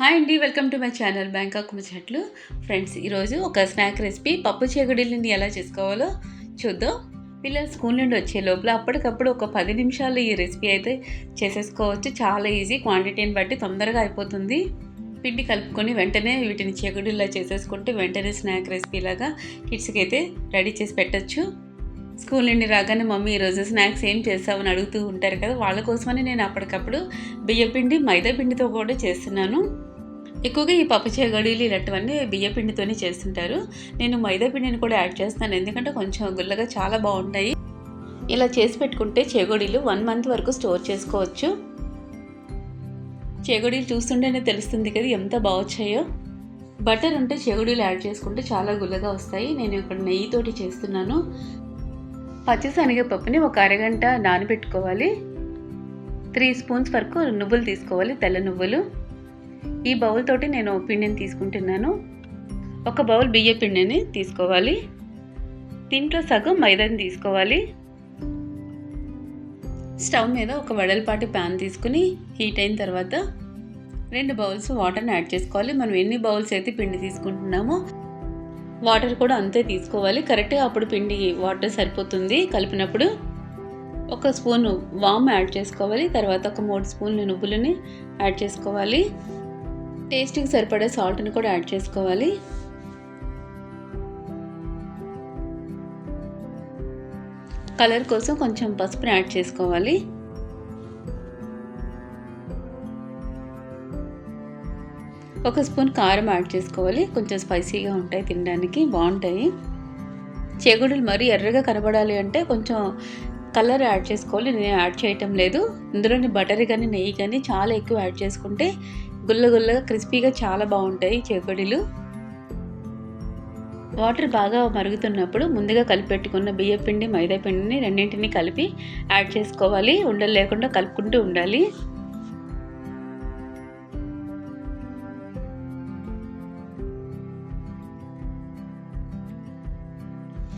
Hi అండి welcome to my channel Bangkok ముచ్చట్లు friends ఈరోజు ఒక స్నాక్ రెసిపీ పప్పు చేగుడిల్ని ఎలా చేసుకోవాలో చూద్దాం. పిల్లలు స్కూల్ నుండి వచ్చే లోపల అప్పటికప్పుడు ఒక పది నిమిషాలు ఈ రెసిపీ అయితే చేసేసుకోవచ్చు. చాలా ఈజీ క్వాంటిటీని బట్టి తొందరగా అయిపోతుంది. పిండి కలుపుకొని వెంటనే వీటిని చెగుడిలా చేసేసుకుంటే వెంటనే స్నాక్ రెసిపీ లాగా కిడ్స్కి అయితే రెడీ చేసి పెట్టచ్చు. స్కూల్ నుండి రాగానే మమ్మీ ఈరోజు స్నాక్స్ ఏం చేస్తామని అడుగుతూ ఉంటారు కదా వాళ్ళ కోసమని నేను అప్పటికప్పుడు బియ్యపిండి మైదా పిండితో కూడా చేస్తున్నాను. ఎక్కువగా ఈ పప్పు చేగడీలు ఇలాంటివన్నీ బియ్య పిండితోనే చేస్తుంటారు. నేను మైదా పిండిని కూడా యాడ్ చేస్తాను. ఎందుకంటే కొంచెం గుల్లగా చాలా బాగుంటాయి. ఇలా చేసి పెట్టుకుంటే చేగొడీలు వన్ మంత్ వరకు స్టోర్ చేసుకోవచ్చు. చేగొడీలు చూస్తుంటేనే తెలుస్తుంది కదా ఎంత బాగొచ్చాయో బటర్ ఉంటే చెగుడీలు యాడ్ చేసుకుంటే చాలా గుల్లగా వస్తాయి. నేను ఇక్కడ నెయ్యితోటి చేస్తున్నాను. పచ్చిశనగపప్పుని ఒక అరగంట నానబెట్టుకోవాలి. త్రీ స్పూన్స్ వరకు నువ్వులు తీసుకోవాలి. తెల్ల నువ్వులు. ఈ బౌల్ తోటి నేను పిండిని తీసుకుంటున్నాను. ఒక బౌల్ బియ్య పిండిని తీసుకోవాలి. దీంట్లో సగం మైదాని తీసుకోవాలి. స్టవ్ మీద ఒక వడలపాటి ప్యాన్ తీసుకుని హీట్ అయిన తర్వాత రెండు బౌల్స్ వాటర్ని యాడ్ చేసుకోవాలి. మనం ఎన్ని బౌల్స్ అయితే పిండి తీసుకుంటున్నామో వాటర్ కూడా అంతే తీసుకోవాలి. కరెక్ట్గా అప్పుడు పిండి వాటర్ సరిపోతుంది. కలిపినప్పుడు ఒక స్పూన్ వామ్ యాడ్ చేసుకోవాలి. తర్వాత ఒక మూడు స్పూన్లు నువ్వులని యాడ్ చేసుకోవాలి. టేస్ట్కి సరిపడే సాల్ట్ని కూడా యాడ్ చేసుకోవాలి. కలర్ కోసం కొంచెం పసుపుని యాడ్ చేసుకోవాలి. ఒక స్పూన్ కారం యాడ్ చేసుకోవాలి. కొంచెం స్పైసీగా ఉంటాయి తినడానికి బాగుంటాయి. చెగుడులు మరీ ఎర్రగా కనబడాలి అంటే కొంచెం కలర్ యాడ్ చేసుకోవాలి. నేను యాడ్ చేయటం లేదు. ఇందులోని బటర్ కానీ నెయ్యి కానీ చాలా ఎక్కువ యాడ్ చేసుకుంటే గుల్ల గుల్లగా క్రిస్పీగా చాలా బాగుంటాయి చేపడిలు వాటర్ బాగా మరుగుతున్నప్పుడు ముందుగా కలిపెట్టుకున్న బియ్య పిండి మైదా పిండిని రెండింటిని కలిపి యాడ్ చేసుకోవాలి. ఉండలు లేకుండా కలుపుకుంటూ ఉండాలి.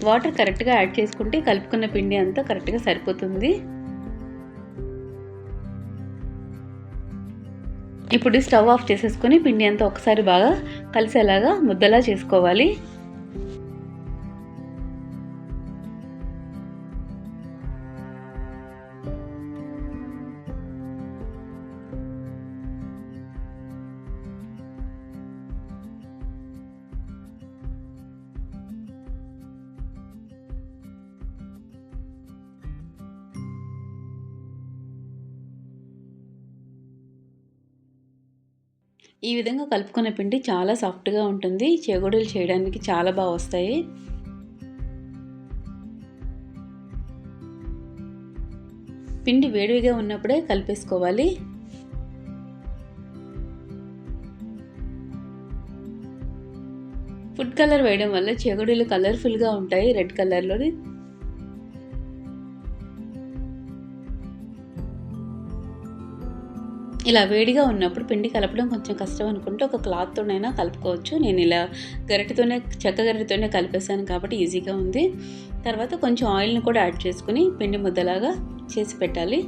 వాటర్ కరెక్ట్గా యాడ్ చేసుకుంటే కలుపుకున్న పిండి అంతా కరెక్ట్గా సరిపోతుంది. ఇప్పుడు స్టవ్ ఆఫ్ చేసేసుకొని పిండి అంతా ఒకసారి బాగా కలిసేలాగా ముద్దలా చేసుకోవాలి. ఈ విధంగా కలుపుకున్న పిండి చాలా సాఫ్ట్గా ఉంటుంది. చెగుడులు చేయడానికి చాలా బాగా వస్తాయి. పిండి వేడిగా ఉన్నప్పుడే కలిపేసుకోవాలి. ఫుడ్ కలర్ వేయడం వల్ల చెగుడులు కలర్ఫుల్గా ఉంటాయి. రెడ్ కలర్లోని ఇలా వేడిగా ఉన్నప్పుడు పిండి కలపడం కొంచెం కష్టం అనుకుంటే ఒక క్లాత్తోనైనా కలుపుకోవచ్చు. నేను ఇలా గరిటెతోనే చెక్క గరిటెతోనే కలిపేసాను కాబట్టి ఈజీగా ఉంది. తర్వాత కొంచెం ఆయిల్ని కూడా యాడ్ చేసుకుని పిండి ముద్దలాగా చేసి పెట్టాలి.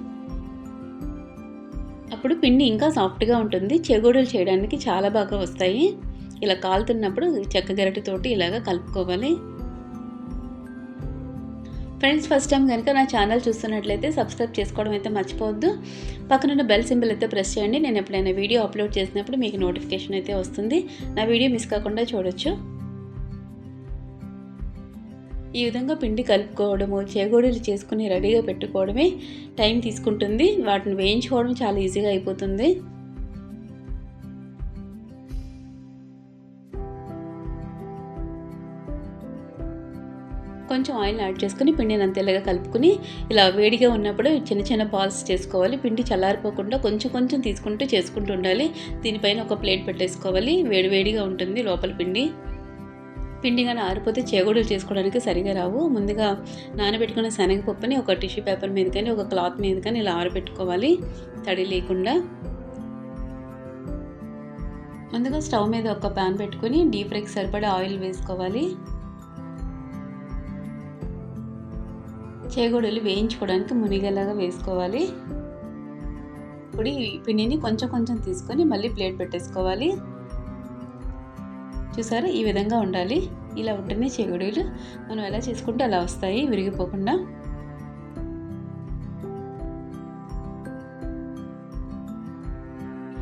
అప్పుడు పిండి ఇంకా సాఫ్ట్గా ఉంటుంది. చెగోడలు చేయడానికి చాలా బాగా వస్తాయి. ఇలా కాలుతున్నప్పుడు చెక్క గరిటెతోటి ఇలాగ కలుపుకోవాలి. ఫ్రెండ్స్ ఫస్ట్ టైం కనుక నా ఛానల్ చూస్తున్నట్లయితే సబ్స్క్రైబ్ చేసుకోవడం అయితే మర్చిపోవద్దు. పక్కనున్న బెల్ సింబల్ అయితే ప్రెస్ చేయండి. నేను ఎప్పుడైనా వీడియో అప్లోడ్ చేసినప్పుడు మీకు నోటిఫికేషన్ అయితే వస్తుంది. నా వీడియో మిస్ కాకుండా చూడొచ్చు. ఈ విధంగా పిండి కలుపుకోవడము చేగోడీలు చేసుకుని రెడీగా పెట్టుకోవడమే టైం తీసుకుంటుంది. వాటిని వేయించుకోవడం చాలా ఈజీగా అయిపోతుంది. కొంచెం ఆయిల్ యాడ్ చేసుకుని పిండిని అంతేలాగా కలుపుకుని ఇలా వేడిగా ఉన్నప్పుడు చిన్న చిన్న బాల్స్ చేసుకోవాలి. పిండి చల్లారిపోకుండా కొంచెం కొంచెం తీసుకుంటూ చేసుకుంటూ ఉండాలి. దీనిపైన ఒక ప్లేట్ పెట్టేసుకోవాలి. వేడి వేడిగా ఉంటుంది లోపల పిండి. పిండి కానీ ఆరిపోతే చేగోడలు చేసుకోవడానికి సరిగా రావు. ముందుగా నానబెట్టుకున్న శనగపప్పుని ఒక టిష్యూ పేపర్ మీద కానీ ఒక క్లాత్ మీద కానీ ఇలా ఆరబెట్టుకోవాలి. తడి లేకుండా. ముందుగా స్టవ్ మీద ఒక ప్యాన్ పెట్టుకొని డీప్ ఫ్రైకి సరిపడా ఆయిల్ వేసుకోవాలి. చేగోడలు వేయించుకోవడానికి మునిగేలాగా వేసుకోవాలి. ఇప్పుడు ఈ పిండిని కొంచెం కొంచెం తీసుకొని మళ్ళీ ప్లేట్ పెట్టేసుకోవాలి. చూసారా? ఈ విధంగా ఉండాలి. ఇలా ఉంటేనే చేగుడీలు మనం ఎలా చేసుకుంటే అలా వస్తాయి విరిగిపోకుండా.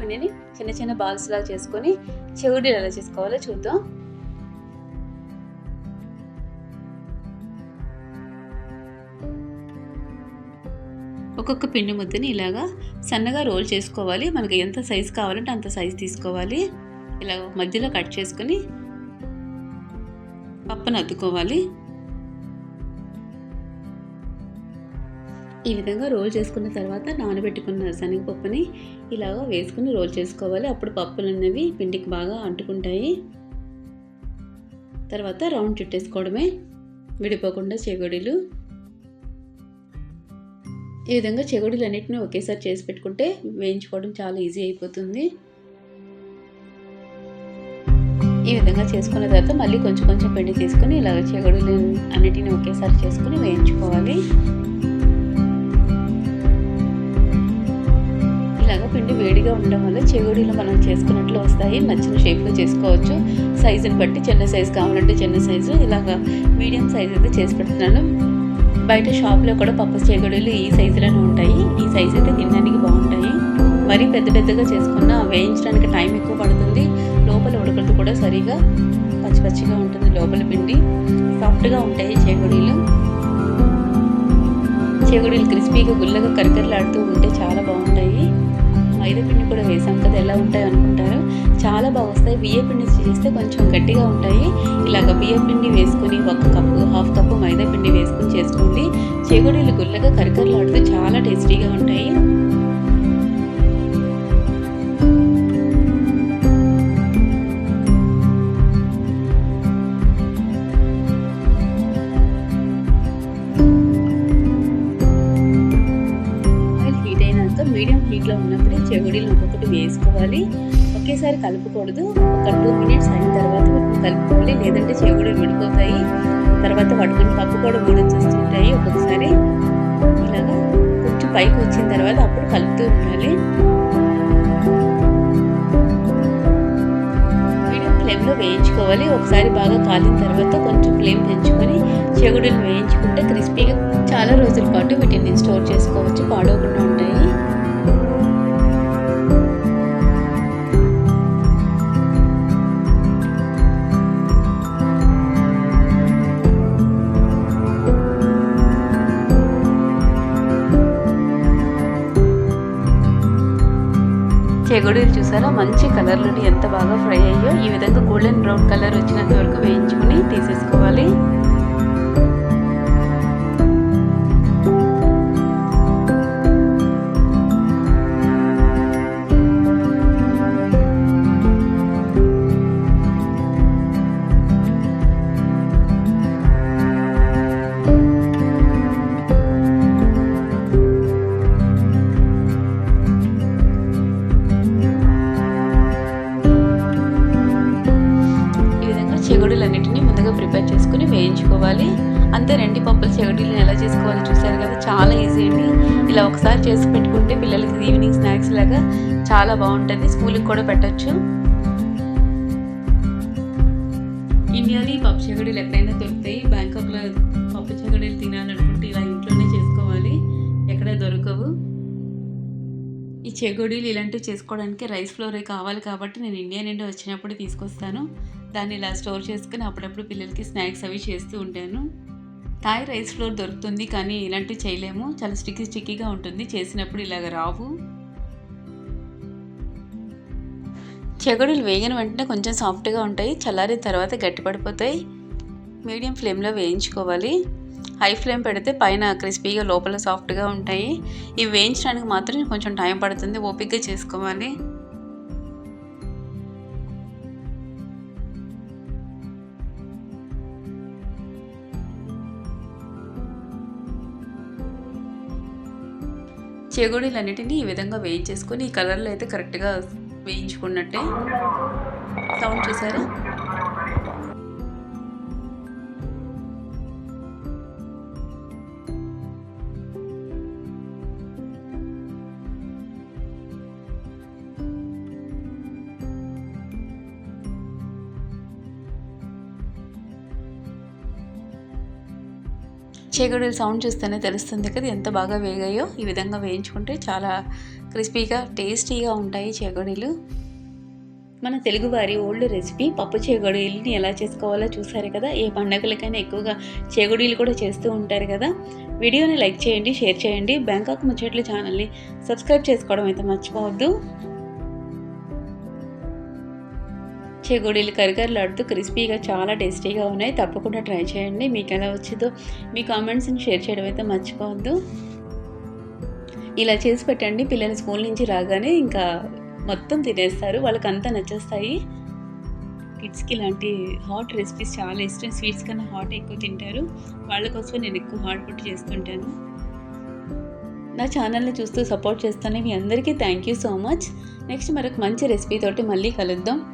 పిండిని చిన్న చిన్న బాల్స్ లాగా చేసుకొని చెగుడీలు ఎలా చేసుకోవాలో చూద్దాం. ఒక్కొక్క పిండి ముద్దని ఇలాగా సన్నగా రోల్ చేసుకోవాలి. మనకి ఎంత సైజు కావాలంటే అంత సైజు తీసుకోవాలి. ఇలా మధ్యలో కట్ చేసుకొని పప్పును అద్దుకోవాలి. ఈ విధంగా రోల్ చేసుకున్న తర్వాత నానబెట్టుకున్న శనగపప్పుని ఇలాగ వేసుకుని రోల్ చేసుకోవాలి. అప్పుడు పప్పులు అనేవి పిండికి బాగా అంటుకుంటాయి. తర్వాత రౌండ్ చుట్టేసుకోవడమే. విడిపోకుండా చెగొడీలు. ఈ విధంగా చెగుడులు అన్నిటిని ఒకేసారి చేసి పెట్టుకుంటే వేయించుకోవడం చాలా ఈజీ అయిపోతుంది. ఈ విధంగా చేసుకున్న తర్వాత మళ్ళీ కొంచెం కొంచెం పిండి తీసుకొని ఇలాగ చెగుడులు అన్నిటిని ఒకేసారి చేసుకుని వేయించుకోవాలి. ఇలాగ పిండి వేడిగా ఉండడం వల్ల చెగుడీలు మనం చేసుకున్నట్లు వస్తాయి. నచ్చిన షేప్లో చేసుకోవచ్చు. సైజుని బట్టి చిన్న సైజు కావాలంటే చిన్న సైజు. ఇలాగ మీడియం సైజ్ అయితే చేసి పెడుతున్నాను. బయట షాప్లో కూడా పప్పు చేగడులు ఈ సైజులోనే ఉంటాయి. ఈ సైజు అయితే తినడానికి బాగుంటాయి. మరీ పెద్ద పెద్దగా చేసుకున్న వేయించడానికి టైం ఎక్కువ పడుతుంది. లోపల ఉడకలు కూడా సరిగా పచ్చి పచ్చిగా ఉంటుంది లోపల పిండి. సాఫ్ట్గా ఉంటాయి చేగుడీలు. చేగుడీలు క్రిస్పీగా గుల్లగా కరకరలాడుతూ ఉంటే చాలా బాగుంటాయి. మైదా పిండి కూడా వేసాం కదా ఎలా ఉంటాయి అనుకుంటారు? చాలా బాగా వస్తాయి. బియ్య పిండి చేస్తే కొంచెం గట్టిగా ఉంటాయి. ఇలాగ బియ్య పిండి వేసుకొని ఒక కప్పు హాఫ్ కప్పు మైదా పిండి వేసుకొని చేసుకోండి. చెగుడీలు గుల్లగా కరకరలాడుతూ చాలా టేస్టీగా ఉంటాయి. వేసుకోవాలి. ఒకేసారి కలుపుకూడదు. ఒక టూ మినిట్స్ అయిన తర్వాత కలుపుకోవాలి. లేదంటే చెగుడీలు విడిపోతాయి. తర్వాత పట్టుకుని పప్పు కూడా ఊడొచ్చేస్తుంటాయి ఒక్కొక్కసారి. ఇలాగా కొంచెం పైకి వచ్చిన తర్వాత అప్పుడు కలుపుతూ ఉండాలి. మీడియం ఫ్లేమ్లో వేయించుకోవాలి. ఒకసారి బాగా కాలిన తర్వాత కొంచెం ఫ్లేమ్ పెంచుకొని చెగుడులు వేయించుకుంటే క్రిస్పీగా చాలా రోజుల పాటు వీటిని స్టోర్ చేసుకోవచ్చు. పాడవకుండా ఉంటాయి. చెగుడులు చూసారా? మంచి కలర్లు ఎంత బాగా ఫ్రై అయ్యో ఈ విధంగా గోల్డెన్ బ్రౌన్ కలర్ వచ్చినంత వరకు వేయించుకుని తీసేసుకోవాలి. ఎలా చేసుకోవాలో చూసారు కదా. చాలా ఈజీ అండి. ఇలా ఒకసారి చేసి పెట్టుకుంటే పిల్లలకి ఈవినింగ్ స్నాక్స్ లాగా చాలా బాగుంటుంది. స్కూల్కి కూడా పెట్టచ్చు. ఇండియాలో ఈ పప్పు చెగుడులు ఎక్కడైనా దొరుకుతాయి? బ్యాంకాక్లో పప్పు చెగడీలు తినాలనుకుంటే ఇలా ఇంట్లోనే చేసుకోవాలి. ఎక్కడ దొరకవు. ఈ చెగోడీలు ఇలాంటివి చేసుకోవడానికి రైస్ ఫ్లోరే కావాలి కాబట్టి నేను ఇండియా నుండి వచ్చినప్పుడు తీసుకొస్తాను. దాన్ని ఇలా స్టోర్ చేసుకుని అప్పుడప్పుడు పిల్లలకి స్నాక్స్ అవి చేస్తూ ఉంటాను. థాయ్ రైస్ ఫ్లోర్ దొరుకుతుంది కానీ ఇలాంటివి చేయలేము. చాలా స్టిక్కీ స్టిక్కీగా ఉంటుంది. చేసినప్పుడు ఇలాగ రావు. చెగడులు వేగిన వెంటనే కొంచెం సాఫ్ట్గా ఉంటాయి. చల్లారిన తర్వాత గట్టిపడిపోతాయి. మీడియం ఫ్లేమ్లో వేయించుకోవాలి. హై ఫ్లేమ్ పెడితే పైన క్రిస్పీగా లోపల సాఫ్ట్గా ఉంటాయి. ఇవి వేయించడానికి మాత్రం కొంచెం టైం పడుతుంది. ఓపిక్గా చేసుకోవాలి. చెగుడీలన్నిటిని ఈ విధంగా వేయించేసుకొని ఈ కలర్లో అయితే కరెక్ట్గా వేయించుకున్నట్టే. సౌండ్ చూసారా? చేగొడలు సౌండ్ చూస్తేనే తెలుస్తుంది కదా ఎంత బాగా వేగాయో. ఈ విధంగా వేయించుకుంటే చాలా క్రిస్పీగా టేస్టీగా ఉంటాయి చేగడులు. మన తెలుగువారి ఓల్డ్ రెసిపీ పప్పు చేగొడీలని ఎలా చేసుకోవాలో చూసారు కదా? ఏ పండగలకైనా ఎక్కువగా చేగొడీలు కూడా చేస్తూ ఉంటారు కదా? వీడియోని లైక్ చేయండి షేర్ చేయండి. బ్యాంకాక్ ముచ్చట్లు ఛానల్ని సబ్స్క్రైబ్ చేసుకోవడం అయితే మర్చిపోవద్దు. చేగోడీలు కరికరలాడుతూ క్రిస్పీగా చాలా టేస్టీగా ఉన్నాయి. తప్పకుండా ట్రై చేయండి. మీకు ఎలా వచ్చిందో మీ కామెంట్స్ని షేర్ చేయడం అయితే మర్చిపోవద్దు. ఇలా చేసి పెట్టండి. పిల్లలు స్కూల్ నుంచి రాగానే ఇంకా మొత్తం తినేస్తారు. వాళ్ళకి అంతా నచ్చేస్తాయి. కిడ్స్కి ఇలాంటి హాట్ రెసిపీస్ చాలా ఇష్టం. స్వీట్స్ కన్నా హాట్ ఎక్కువ తింటారు. వాళ్ళ కోసమే నేను ఎక్కువ హాట్ ఫుడ్ చేస్తుంటాను. నా ఛానల్ని చూస్తూ సపోర్ట్ చేస్తానే మీ అందరికీ thank you so much. Next మరొక మంచి రెసిపీ తోటి మళ్ళీ కలుద్దాం.